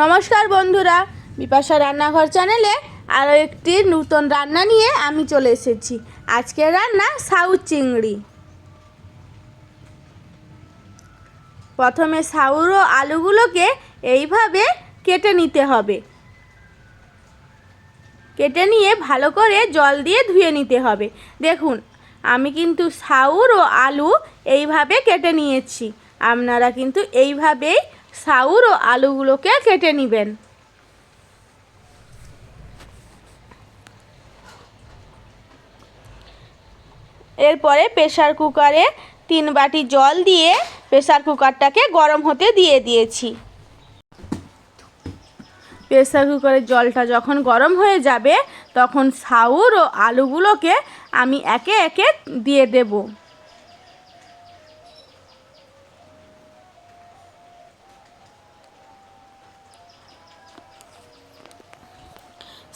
নমস্কার বন্ধুরা, বিপাশা রান্নাঘর চ্যানেলে আরও একটি নূতন রান্না নিয়ে আমি চলে এসেছি। আজকের রান্না সাউথ চিংড়ি। প্রথমে সাউর ও আলুগুলোকে এইভাবে কেটে নিতে হবে। কেটে নিয়ে ভালো করে জল দিয়ে ধুয়ে নিতে হবে। দেখুন, আমি কিন্তু সাউর ও আলু এইভাবে কেটে নিয়েছি। আপনারা কিন্তু এইভাবেই সাউর ও আলুগুলোকে কেটে নেবেন। এরপরে প্রেশার কুকারে তিন বাটি জল দিয়ে প্রেশার কুকারটাকে গরম হতে দিয়ে দিয়েছি। প্রেসার কুকারের জলটা যখন গরম হয়ে যাবে, তখন সাউর ও আলুগুলোকে আমি একে একে দিয়ে দেবো।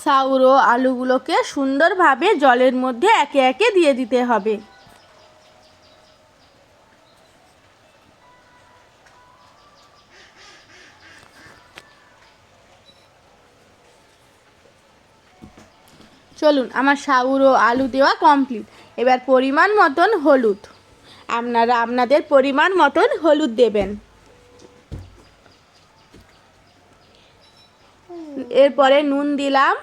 সাউর আলুগুলোকে সুন্দরভাবে জলের মধ্যে একে একে দিয়ে দিতে হবে। চলুন, আমার সাউর আলু দেওয়া কমপ্লিট এবার পরিমাণ মতন হলুদ। আপনারা আপনাদের পরিমাণ মতন হলুদ দেবেন। এরপরে নুন দিলাম।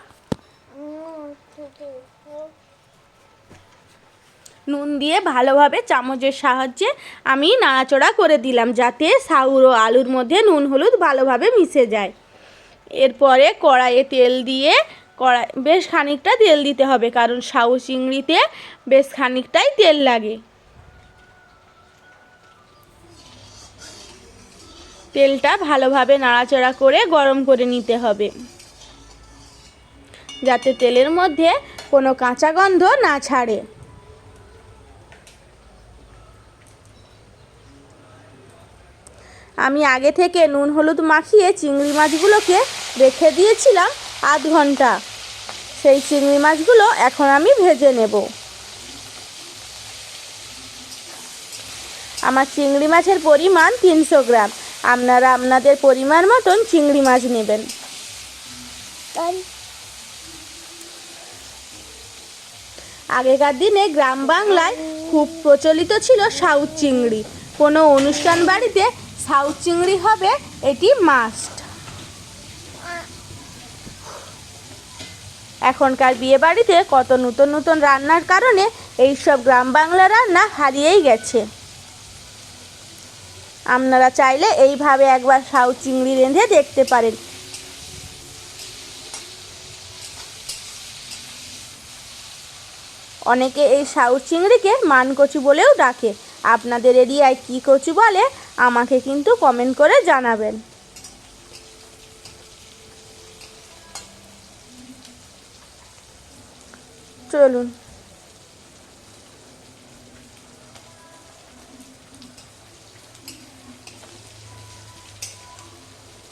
নুন দিয়ে ভালোভাবে চামচের সাহায্যে আমি নাড়াচড়া করে দিলাম যাতে সাউর ও আলুর মধ্যে নুন হলুদ ভালোভাবে মিশে যায়। এরপরে কড়াইয়ে তেল দিয়ে কড়াই বেশ খানিকটা তেল দিতে হবে, কারণ সাউ চিংড়িতে বেশ খানিকটাই তেল লাগে। তেলটা ভালোভাবে নাড়াচাড়া করে গরম করে নিতে হবে। যাতে তেলের মধ্যে কোনো কাঁচা গন্ধ না ছাড়ে। আমি আগে থেকে নুন হলুদ মাখিয়ে চিংড়ি মাছগুলোকে রেখে দিয়েছিলাম আধ ঘণ্টা। সেই চিংড়ি মাছগুলো এখন আমি ভেজে নেব। আমার চিংড়ি মাছের পরিমাণ তিনশো গ্রাম। আপনারা আপনাদের পরিমাণ মতন চিংড়ি মাছ নেবেন। আগেকার দিনে গ্রাম বাংলায় খুব প্রচলিত ছিল সাউথ চিংড়ি। কোনো অনুষ্ঠান বাড়িতে সাউথ চিংড়ি হবে, এটি মাস্ট এখনকার বিয়ে বাড়িতে কত নতুন নতুন রান্নার কারণে এইসব গ্রাম বাংলা রান্না হারিয়েই গেছে। আপনারা চাইলে এইভাবে একবার সাউ চিংড়ি রেঁধে দেখতে পারেন। অনেকে এই সাউথ চিংড়িকে মান কচু বলেও ডাকে। আপনাদের এরিয়ায় কী কচু বলে আমাকে কিন্তু কমেন্ট করে জানাবেন। চলুন।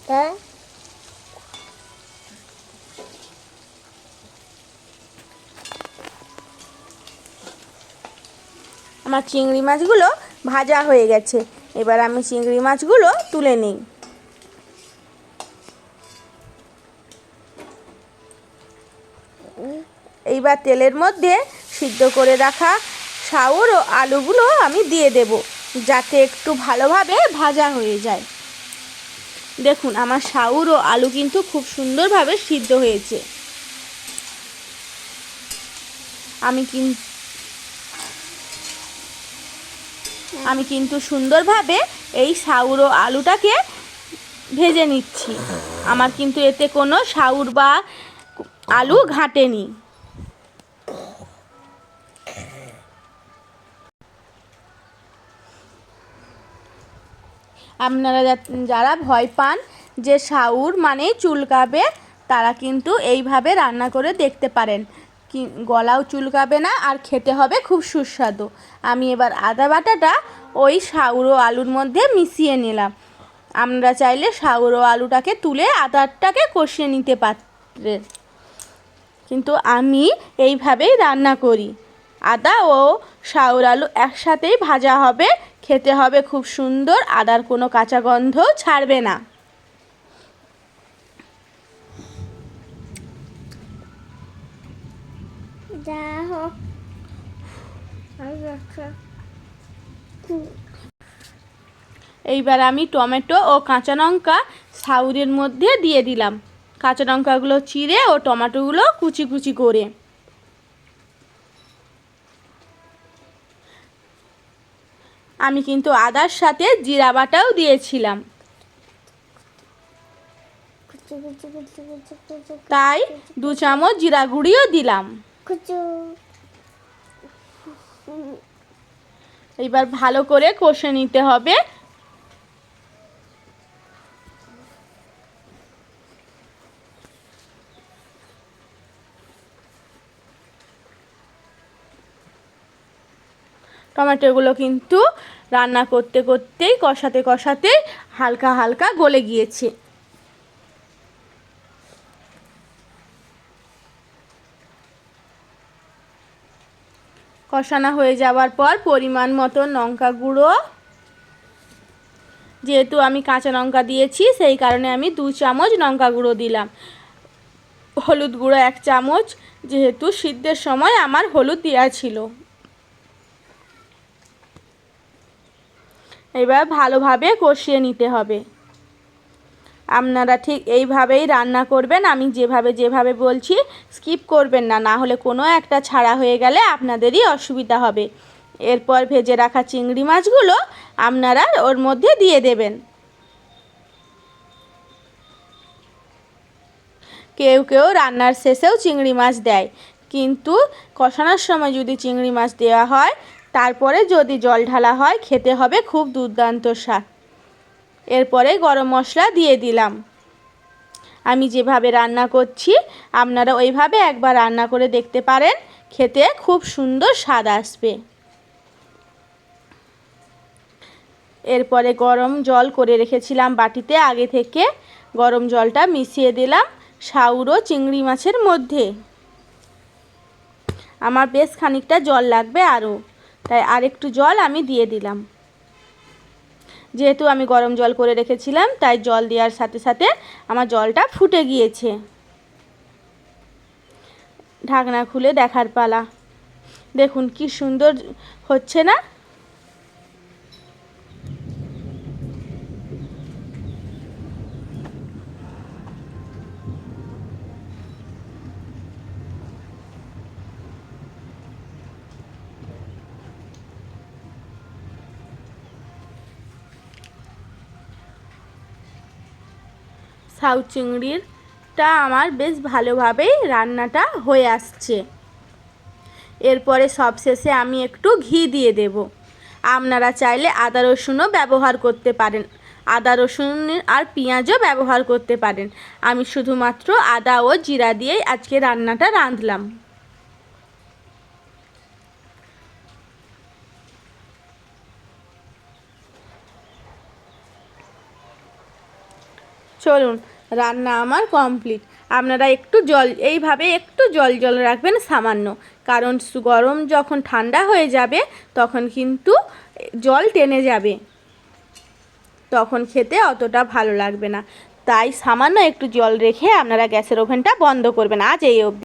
হ্যাঁ? আমার চিংড়ি মাছগুলো ভাজা হয়ে গেছে। এবার আমি চিংড়ি মাছগুলো তুলে নিই। এইবার তেলের মধ্যে সিদ্ধ করে রাখা সাউর ও আলুগুলো আমি দিয়ে দেব, যাতে একটু ভালোভাবে ভাজা হয়ে যায়। দেখুন, আমার সাউর ও আলু কিন্তু খুব সুন্দরভাবে সিদ্ধ হয়েছে। আমি কিন্তু আমি কিন্তু সুন্দরভাবে এই সাউর ও আলুটাকে ভেজে নিচ্ছি। আমার কিন্তু এতে কোনো সাউর বা আলু ঘাটেনি। আপনারা যারা ভয় পান যে সাউর মানে চুলকাবে তারা কিন্তু এইভাবে রান্না করে দেখতে পারেন। কি গলাও চুলকাবে না আর খেতে হবে খুব সুস্বাদু। আমি এবার আদা বাটাটা ওই সাউরো আলুর মধ্যে মিশিয়ে নিলাম। আমরা চাইলে সাউর আলুটাকে তুলে আদারটাকে কষিয়ে নিতে পারেন কিন্তু আমি এইভাবেই রান্না করি। আদা ও সাউর আলু একসাথেই ভাজা হবে, খেতে হবে খুব সুন্দর, আদার কোনো কাঁচা গন্ধ ছাড়বে না। যা হোক এইবার আমি টমেটো ও কাঁচা লঙ্কা সাউরের মধ্যে দিয়ে দিলাম। কাঁচা লঙ্কাগুলো চিড়ে ও টমেটোগুলো কুচি কুচি করে। আমি কিন্তু আদার সাথে জিরা বাটাও দিয়েছিলাম। তাই দু চামচ জিরা গুঁড়িও দিলাম। এবার ভালো করে কষে নিতে হবে। টমেটোগুলো কিন্তু রান্না করতে করতেই কষাতে কষাতে হালকা হালকা গলে গিয়েছে। কষানো হয়ে যাওয়ার পর পরিমাণ মতো লঙ্কা গুঁড়ো। যেহেতু আমি কাঁচা লঙ্কা দিয়েছি, সেই কারণে আমি দু চামচ লঙ্কা গুঁড়ো দিলাম। হলুদ গুঁড়ো এক চামচ, যেহেতু সিদ্ধের সময় আমার হলুদ দেওয়া ছিল। এবার ভালোভাবে কষিয়ে নিতে হবে। আপনারা ঠিক এইভাবেই রান্না করবেন। আমি যেভাবে যেভাবে বলছি স্কিপ করবেন না। না হলে কোনো একটা ছাড়া হয়ে গেলে আপনাদেরই অসুবিধা হবে। এরপর ভেজে রাখা চিংড়ি মাছগুলো আপনারা ওর মধ্যে দিয়ে দেবেন। কেউ কেউ রান্নার শেষেও চিংড়ি মাছ দেয়। কিন্তু কষানোর সময় যদি চিংড়ি মাছ দেওয়া হয়, তারপরে যদি জল ঢালা হয়, খেতে হবে খুব দুর্দান্ত স্বাদ। এরপরে গরম মশলা দিয়ে দিলাম। আমি যেভাবে রান্না করছি, আপনারা ওইভাবে একবার রান্না করে দেখতে পারেন, খেতে খুব সুন্দর স্বাদ আসবে। এরপরে গরম জল করে রেখেছিলাম বাটিতে, আগে থেকে গরম জলটা মিশিয়ে দিলাম সাউরো চিংড়ি মাছের মধ্যে। আমার বেশ খানিকটা জল লাগবে আরও, তাই আরেকটু জল আমি দিয়ে দিলাম। যেহেতু আমি গরম জল করে রেখেছিলাম, তাই জল দেওয়ার সাথে সাথে আমার জলটা ফুটে গিয়েছে। ঢাকনা খুলে দেখার পালা। দেখুন কি সুন্দর হচ্ছে না? সাউথ চিংড়িরটা আমার বেশ ভালোভাবেই রান্নাটা হয়ে আসছে। এরপরে সবশেষে আমি একটু ঘি দিয়ে দেব। আপনারা চাইলে আদা রসুনও ব্যবহার করতে পারেন। আদা রসুন আর পেঁয়াজও ব্যবহার করতে পারেন। আমি শুধুমাত্র আদা ও জিরা দিয়েই আজকে রান্নাটা রাঁধলাম। চলুন রান্না আমার কমপ্লিট। আপনারা একটু জল, এইভাবে একটু জল জল রাখবেন সামান্য। কারণ গরম যখন ঠান্ডা হয়ে যাবে, তখন কিন্তু জল টেনে যাবে। তখন খেতে অতটা ভালো লাগবে না। তাই সামান্য একটু জল রেখে আপনারা গ্যাসের ওভেনটা বন্ধ করবেন আজ এই অবধি।